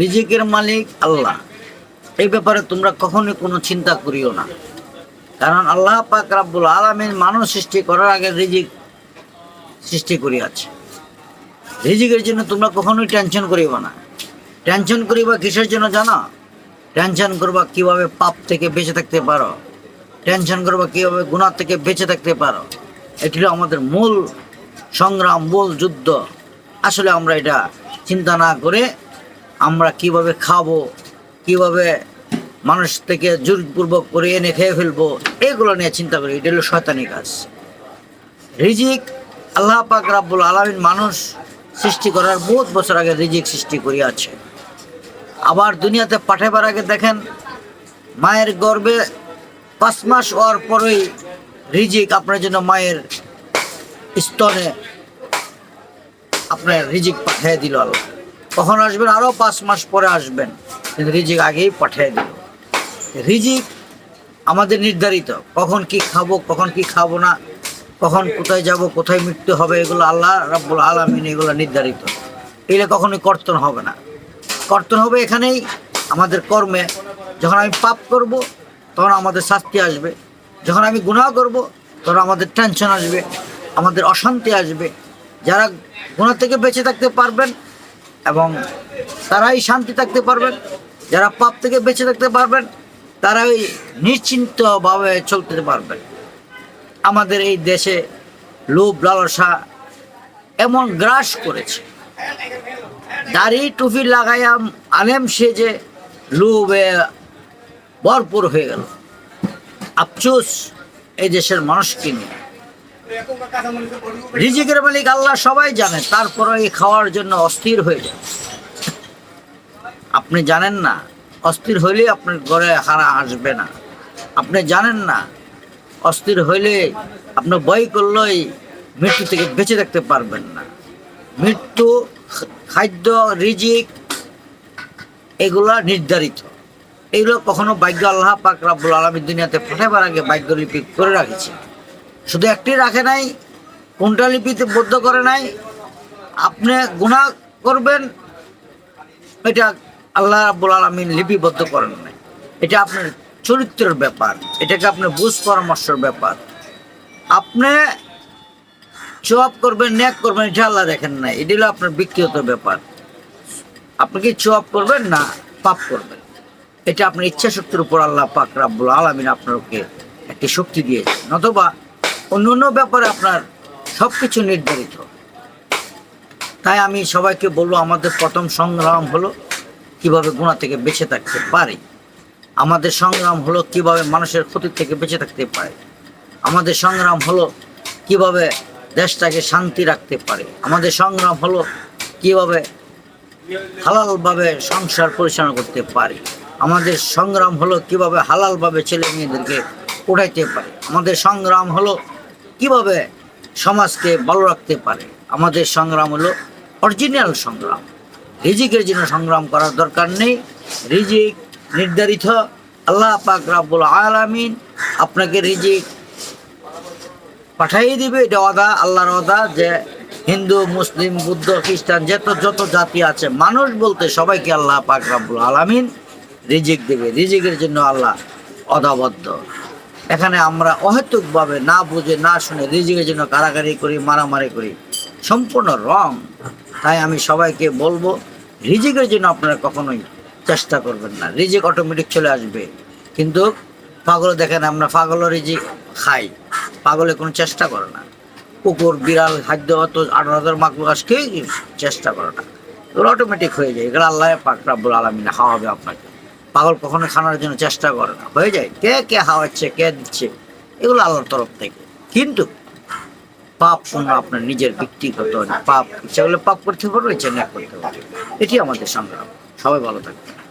রিজিকের মালিক আল্লাহ। এই ব্যাপারে তোমরা কখনোই কোনো চিন্তা করিও না। কারণ আল্লাহ পাক রাব্বুল আলামিন মানুষ সৃষ্টি করার আগে রিজিক সৃষ্টি করিয়াছে। রিজিকের জন্য তোমরা কখনোই টেনশন করিবা না। টেনশন করিবা কিসের জন্য জানো? টেনশন করবা কীভাবে পাপ থেকে বেঁচে থাকতে পারো? টেনশন করবা কীভাবে গুনাহ থেকে বেঁচে থাকতে পারো? এটি আমাদের মূল সংগ্রাম, মূল যুদ্ধ। আসলে আমরা এটা চিন্তা না করে আমরা কীভাবে খাব, কীভাবে মানুষ থেকে জোরপূর্বক করে এনে খেয়ে ফেলব, এগুলো নিয়ে চিন্তা করি। এটা হলো শয়তানি কাজ। রিজিক, আল্লাহ পাক রাব্বুল আলামিন মানুষ সৃষ্টি করার বহুত বছর আগে রিজিক সৃষ্টি করিয়াছে। আবার দুনিয়াতে পাঠাবার আগে দেখেন, মায়ের গর্ভে পাঁচ মাস হওয়ার পরেই রিজিক আপনার জন্য মায়ের স্তনে আপনার রিজিক পাঠিয়ে দিল আল্লাহ। কখন আসবেন? আরও পাঁচ মাস পরে আসবেন। কিন্তু রিজিক আগেই পাঠিয়ে দিল। রিজিক আমাদের নির্ধারিত। কখন কি খাব, কখন কি খাব না, কখন কোথায় যাব, কোথায় মৃত্যু হবে, এগুলো আল্লাহ রাব্বুল আলমিন এগুলো নির্ধারিত। এগুলো কখনোই কর্তন হবে না। কর্তন হবে এখানেই আমাদের কর্মে। যখন আমি পাপ করব, তখন আমাদের শাস্তি আসবে। যখন আমি গুনাহ করব, তখন আমাদের টেনশন আসবে, আমাদের অশান্তি আসবে। যারা গুণা থেকে বেঁচে থাকতে পারবেন এবং তারাই শান্তি থাকতে পারবেন, যারা পাপ থেকে বেঁচে থাকতে পারবেন, তারাই নিশ্চিন্তভাবে চলতে পারবেন। আমাদের এই দেশে লোভ, লালসা এমন গ্রাস করেছে। দাড়ি, টুপি লাগাইয়া আলেম সেজে লোভে ভরপুর হয়ে গেল। আফসোস এই দেশের মানুষকে নিয়ে। রিজিকের মালিক আল্লাহ সবাই জানে তারপরে এই খাওয়ার জন্য অস্থির হয়ে যায়। আপনি জানেন না, অস্থির হইলে আপনার ঘরে হারা আসবে না। আপনি জানেন না, অস্থির হইলে আপনি ভয় করলেই মৃত্যু থেকে বেঁচে থাকতে পারবেন না। মৃত্যু, খাদ্য, রিজিক, এগুলা নির্ধারিত। এগুলো কখনো ভাগ্য আল্লাহ পাক রাব্বুল আলমীর দুনিয়াতে পাঠাবার আগে ভাগ্য লিপি করে রাখেছে শুধু একটি রাখে নাই, কোনটা লিপিতে বদ্ধ করে নাই, আপনি গুণা করবেন, এটা আল্লাহ রাব্বুল আলমিন লিপিবদ্ধ করেন নাই। এটা আপনার চরিত্রের ব্যাপার, এটাকে আপনার বুঝ পরামর্শের ব্যাপার। আপনি চপ করবেন, ন্যাক করবেন, এটা আল্লাহ দেখেন নাই, এটি হলো আপনার ব্যক্তিগত ব্যাপার। আপনি কি চপ করবেন না পাপ করবেন? এটা আপনার ইচ্ছা শক্তির উপর আল্লাহ পাক রাব্বুল আলমিন আপনাকে একটি শক্তি দিয়েছে নতবা অন্য অন্য ব্যাপারে আপনার সব কিছু নির্ধারিত। তাই আমি সবাইকে বলব, আমাদের প্রথম সংগ্রাম হলো কীভাবে গুণা থেকে বেঁচে থাকতে পারি। আমাদের সংগ্রাম হলো কীভাবে মানুষের ক্ষতি থেকে বেঁচে থাকতে পারে। আমাদের সংগ্রাম হলো কীভাবে দেশটাকে শান্তি রাখতে পারে। আমাদের সংগ্রাম হলো কীভাবে হালালভাবে সংসার পরিচালনা করতে পারি। আমাদের সংগ্রাম হলো কীভাবে হালালভাবে ছেলে মেয়েদেরকে উঠাইতে পারে। আমাদের সংগ্রাম হলো কীভাবে সমাজকে ভালো রাখতে পারে? আমাদের সংগ্রাম হলো অরিজিনাল সংগ্রাম। রিজিকের জন্য সংগ্রাম করার দরকার নেই। রিজিক নির্ধারিত। আল্লাহ পাক রাব্বুল আলামিন আপনাকে রিজিক পাঠাইয়ে দিবে। এটা অদা আল্লাহর অদা যে হিন্দু, মুসলিম, বুদ্ধ, খ্রিস্টান, যত যত জাতি আছে, মানুষ বলতে সবাইকে আল্লাহ পাক রাব্বুল আলামিন রিজিক দেবে। রিজিকের জন্য আল্লাহ অদাবদ্ধ। এখানে আমরা অহেতুকভাবে না বুঝে, না শুনে রিজিকের জন্য কারাগারি করি, মারামারি করি। সম্পূর্ণ রং। তাই আমি সবাইকে বলব, রিজিকের জন্য আপনারা কখনোই চেষ্টা করবেন না। রিজিক অটোমেটিক চলে আসবে। কিন্তু পাগল দেখেন, আমরা পাগল রিজিক খাই। পাগলে কোনো চেষ্টা করে না। কুকুর, বিড়াল, খাদ্য, অত আঠারো হাজার মাকলুকাস খেয়ে চেষ্টা করে না। এগুলো অটোমেটিক হয়ে যায়। এগুলো আল্লাহ পাক রাব্বুল আলমিন খাওয়াবে আপনাকে। পাগল কখনো খানার জন্য চেষ্টা করে না। হয়ে যায়। কে কে হাওয়াচ্ছে, কে দিচ্ছে, এগুলো আল্লাহর তরফ থেকে। কিন্তু পাপ শোনা আপনার নিজের ব্যক্তিগত পাপ করলে পাপ করতে পারবে ইচ্ছা করতে পারবে এটি আমাদের সংগ্রাম। সবাই ভালো থাকবে